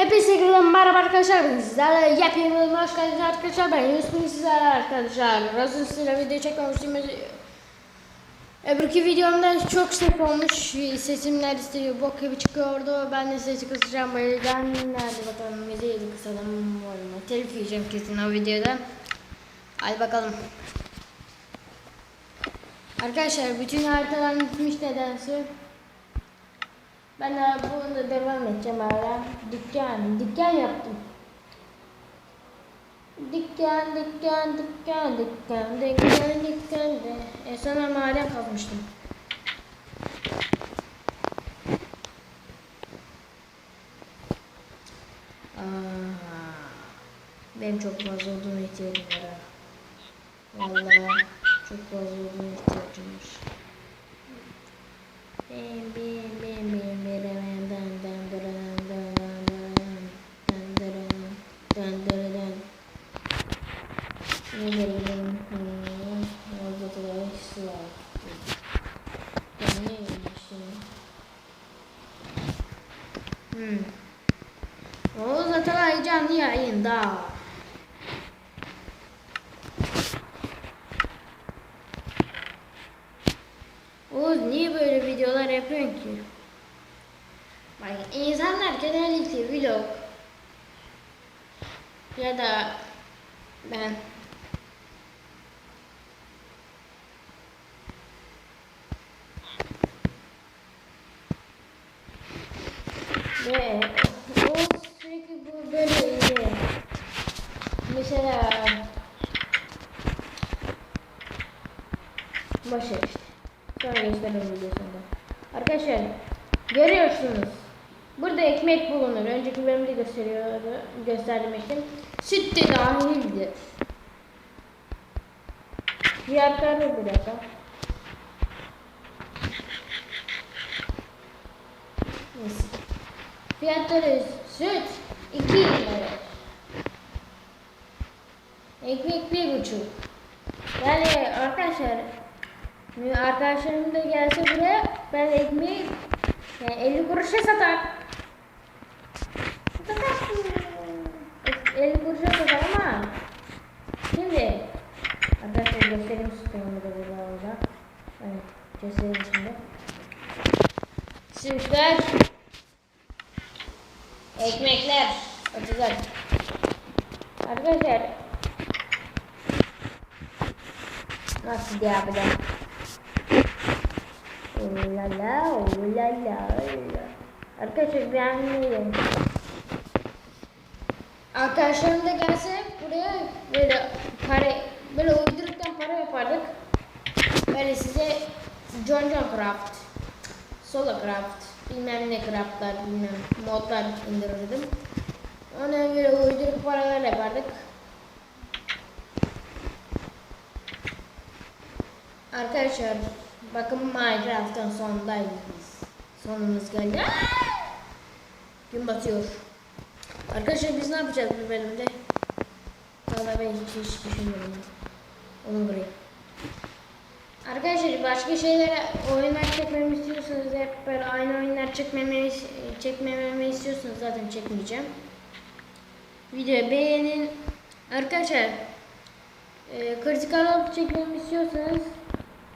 Hepinize tekrardan merhaba arkadaşlar. Ben sizlerle yepyeni bölüme hoş geldiniz arkadaşlar. Ben Yunus bugün sizlerle arkadaşlar. Razın sizlerle video çekmemiştim. Öbürkü videomda çok ses olmuş. Sesim neredeyse bok gibi çıkıyordu. Ben de sesi kısacağım. Böyleden nerede bakalım. Müziği kısalım. Telif yiyeceğim kesin o videodan. Hadi bakalım. Arkadaşlar bütün haritalar gitmiş nedense. Ben de bunu da devam edeceğim hala. Dükkan, dükkan yaptım. Dükkan, dükkan, dükkan, dükkan, dükkan, dükkan. E sonra maden kazmıştım. Aa, benim çok fazla olduğuna ihtiyacım var. Vallahi çok fazla olduğuna ihtiyacım var. Hmm. O zaten heyecanlı yayında. Oğuz niye böyle videolar yapıyorsun ki? Bak insanlar genellikle vlog ya da ben ve o sürekli bu böyle. Mesela Başa işte. Gösteririm videosunda. Arkadaşlar görüyorsunuz. Burada ekmek bulunur. Önceki bölümde gösteriyordu. Gösterdim için. Süt de dahildir. Fiyatları bir dakika. Fiyatları süt 2 lira. Ekmek bir buçuk. Yani arkadaşlar Şimdi arkadaşlarım da gelse buraya ben ekmeği yani 50 kuruşa satar. Satarsın. 50 kuruşa satar ama şimdi arkadaşlar göstereyim sistemini de burada orada. Evet göstereyim şimdi. Sütler ekmekler atacak. Arkadaşlar nasıl yapacağım? Ulala, ulala. Arkadaşlar beğenmeyin. Arkadaşlarım da gelse buraya böyle para böyle uyduruktan para yapardık. Böyle size John John Craft, Solo Craft, bilmem ne craftlar, bilmem modlar indirirdim. Ona böyle uyduruk paralar yapardık. Arkadaşlar bakın Minecraft'ın sonundayız biz. Sonumuz geldi. Gün batıyor. Arkadaşlar biz ne yapacağız bu bölümde? Valla ben hiç, hiç düşünmüyorum. Onu buraya. Arkadaşlar başka şeylere oyunlar çekmemi istiyorsanız hep böyle aynı oyunlar çekmemi, çekmememi istiyorsanız zaten çekmeyeceğim. Videoyu beğenin. Arkadaşlar e, kritikal olup çekmemi istiyorsanız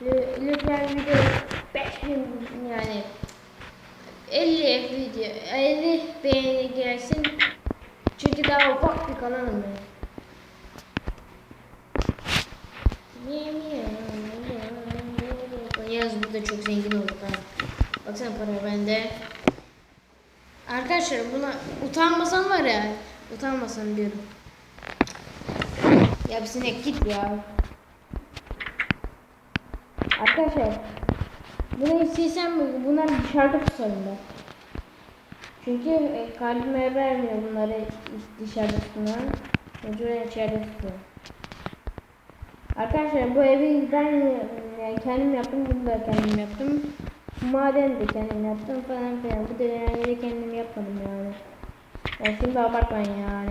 Lütfen video 5000 yani 50 video 50 beğeni gelsin. Çünkü daha ufak bir kanalım ben. Yalnız burada çok zengin olduk ha. Baksana para bende. Arkadaşlar buna utanmasan var ya. Utanmasan diyorum. Ya bir sinek git ya. Arkadaşlar bunu istesem bunlar dışarıda tutarım ben. Çünkü e, kalbime vermiyor bunları dışarıda tutmaya. Mecburen içeride tutuyorum. Arkadaşlar bu evi ben yani kendim yaptım, bunu da kendim yaptım. Maden de kendim yaptım falan filan. Bu deneyeleri kendim yapmadım yani. Yani şimdi abartmayın yani.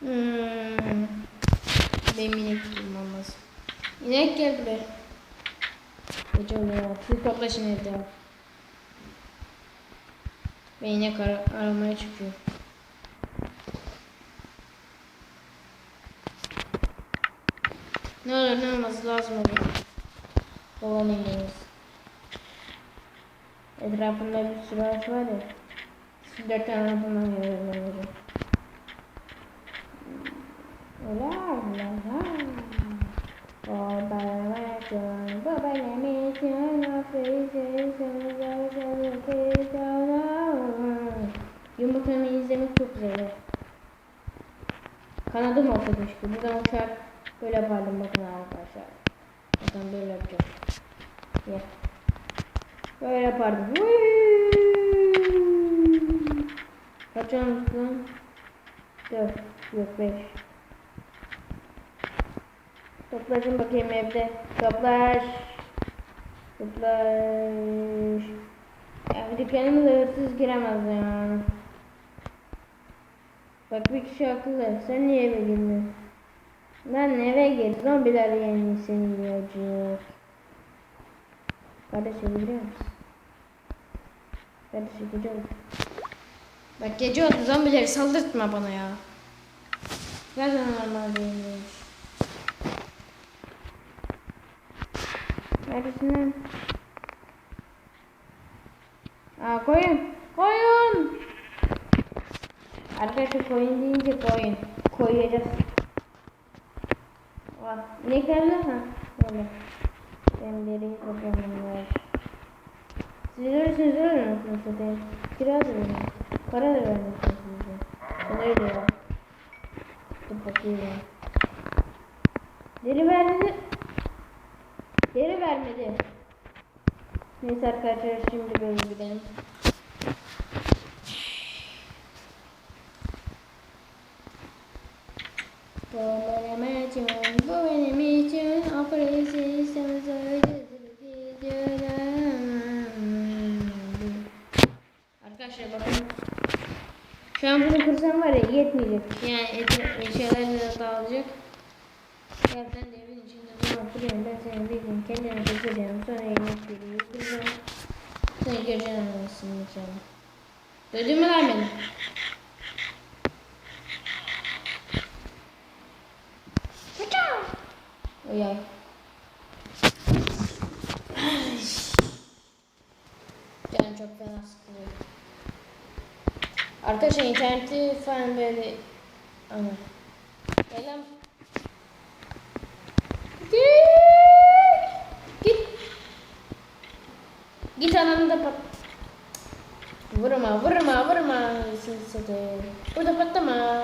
Hmm. Benim inek bulmam lazım. İnek gel buraya. Gece oluyor. Bir topla şimdi evde. Ve inek ara- aramaya çıkıyor. Ne olur ne olmaz lazım oluyor. Olan ineğimiz. Etrafında bir sürü ağaç var ya. Dört tane bundan hocam. La la la. Baba yemekten, baba yemekten, Yumurtamı izlemek çok güzel. Kanadım olsa keşke. Buradan uçar. Böyle yapardım bakın arkadaşlar. Bakın böyle yapacağım. Ya. Böyle yapardım. Kaç lan? Dört. Yok beş. Toplaşın bakayım evde. Toplaş. Toplaş. Yani dükkanımıza hırsız giremez yani. Bak bir kişi akıllı. Sen niye eve girmiyorsun? Ben eve gir. Zombiler yani seni yiyecek. Kardeş biliyor musun? Kardeş gece oldu. Bak gece oldu zombileri saldırtma bana ya. Nereden normal Neredesin? Aa koyun. Koyun. Arkadaşlar koyun deyince koyun. Koyacağız. Bak ne geldi ha? Böyle. Ben deriyi koyuyorum bunlar. Siz ölürsünüz ölür müsünüz satayım? Kira da verin. Para da size. Ben öyle ya. Dur bakayım. Deri vermedi. Deri vermedi. Neyse arkadaşlar şimdi böyle gidelim. Bu benim için, bu benim için, operasyon Arkadaşlar bakın. Şu an bunu kırsam var ya yetmeyecek. Yani et- eşyalarla da dağılacak. Ya sen de evin içinde Ben senin bir gün kendini kıracağım. Sonra yemek geliyor. Kıracağım. Sonra göreceğim anasını inşallah. Duydun mu lan beni? Kaçao. Oy ay. Ay. Canım çok fena sıkılıyor. Arkadaşlar interneti falan böyle... Ana. Gel lan. Git. Git. Git ananı da pat. Vurma, vurma, vurma. Burada patlama.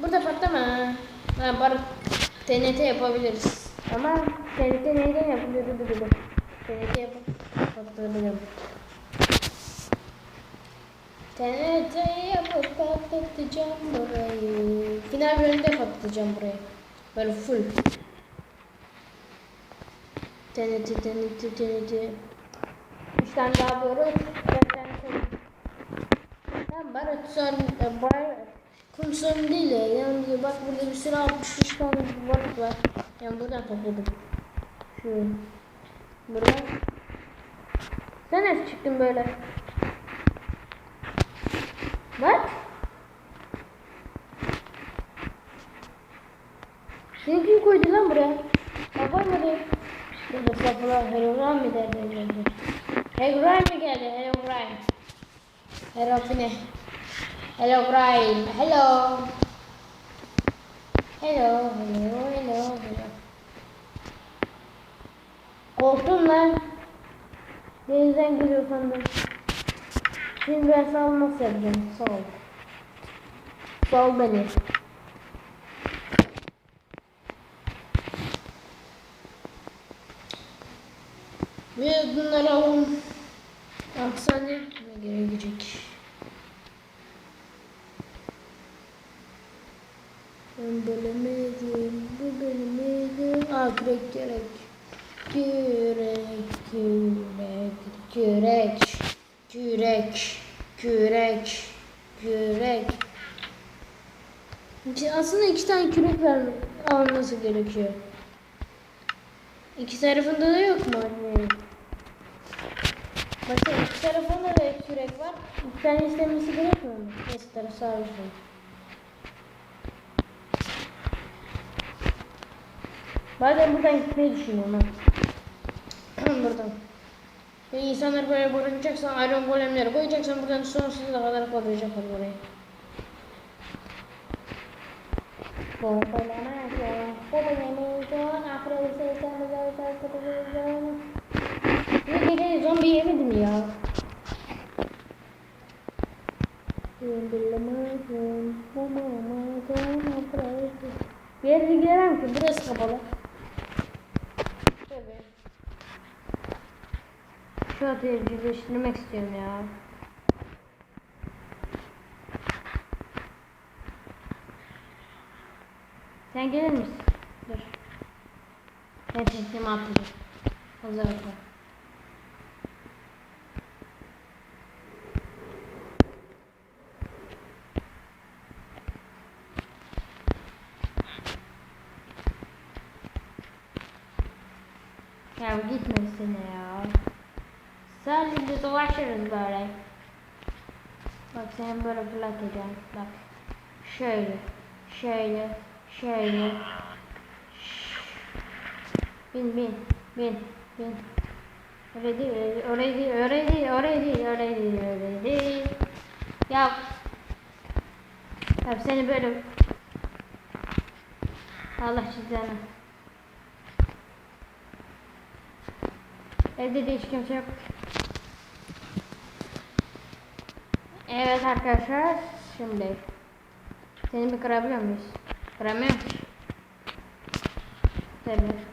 Burada patlama. Ha, bar TNT yapabiliriz. Ama TNT neyden yapılıyor? Dur dur dur. TNT yapıp patlatabilirim. TNT yapıp patlatacağım burayı. Final bölümde patlatacağım burayı. Böyle full. TNT, TNT, TNT. Tane daha barut. Dört tane barut sorun. E, bar, kum sorun değil ya. Yani bak burada bir sürü 63 tane barut var. Yani buradan topladım. Şu. Buradan. Sen nasıl çıktın böyle? Bak. Seni kim koydu lan buraya? Ben koymadım. Burada sapılar Herobrine mi derdi önce? Herobrine mi geldi? Herobrine. Herofine. Herobrine. Hello. Hello. Hello. Hello. Hello. Korktum lan. Denizden geliyor sandım. Şimdi ben sana nasıl yapacağım? Sağ ol. Sağ ol beni. Ve bunları Ben bölemedim, bu bölemedim. Aa kürek gerek. Kürek, kürek, kürek, kürek, kürek, kürek. Aslında iki tane kürek vermek alması gerekiyor. İki tarafında da yok mu? Hani Bakın iki telefonda da hep sürek var. Bir tane istemesi gerekmiyor mu? Neyse taraf sağ olsun. Bazen buradan gitmeyi düşünüyorum ben. buradan. Ve insanlar böyle barınacaksan iron golemleri koyacaksan buradan sonsuza kadar koruyacaklar burayı. Ne gece zombi yemedim ya. Bir yere giremem ki burası kapalı. Tabii. Birleştirmek istiyorum ya. Sen gelir misin? Dur. Ben çektiğimi atlayacağım. Hazır ol. Ya gitmesin ya. Sadece dolaşırız böyle. Bak seni böyle fırlatacağım. Bak. Şöyle. Şöyle. Şöyle. Bin bin. Bin. Bin. Öyle değil, öyle, değil, öyle değil, öyle değil, öyle değil, öyle değil. Ya. Ya seni böyle Allah cezanı. Evde de hiç kimse yok. Evet arkadaşlar şimdi seni bir kırabiliyor muyuz? Kıramıyor musun? Tabii.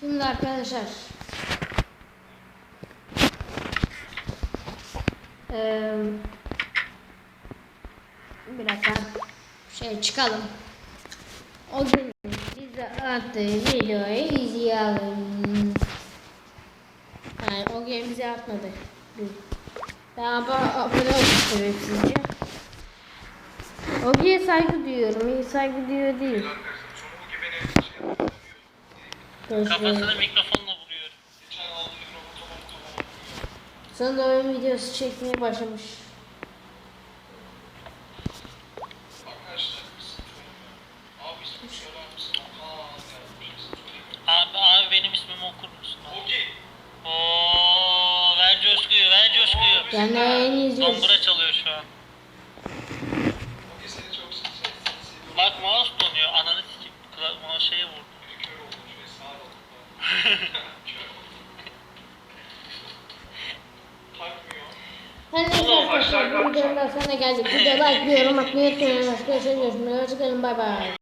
Şimdi arkadaşlar Eee bir dakika şey çıkalım. O gün bize attığı videoyu izleyelim. Yani o gün bize atmadı. Ben abone, olmuştum sizce. O gün saygı duyuyorum. İyi saygı duyuyor değil. Kafasını mikrofonla vuruyor. Sonunda oyun videosu çekmeye başlamış. Abi benim ismimi okur musun? Oo, ver coşkuyu, ver coşkuyu. Yani en izliyoruz. Dombra çalıyor şu an. Bak mouse donuyor. Ananı sikip mouse şeye vurdu. Her neyse arkadaşlar bu videonun da sonuna geldik. Videoya like, yorum atmayı unutmayın. Arkadaşlar görüşmek üzere. Hoşçakalın. Bay bay.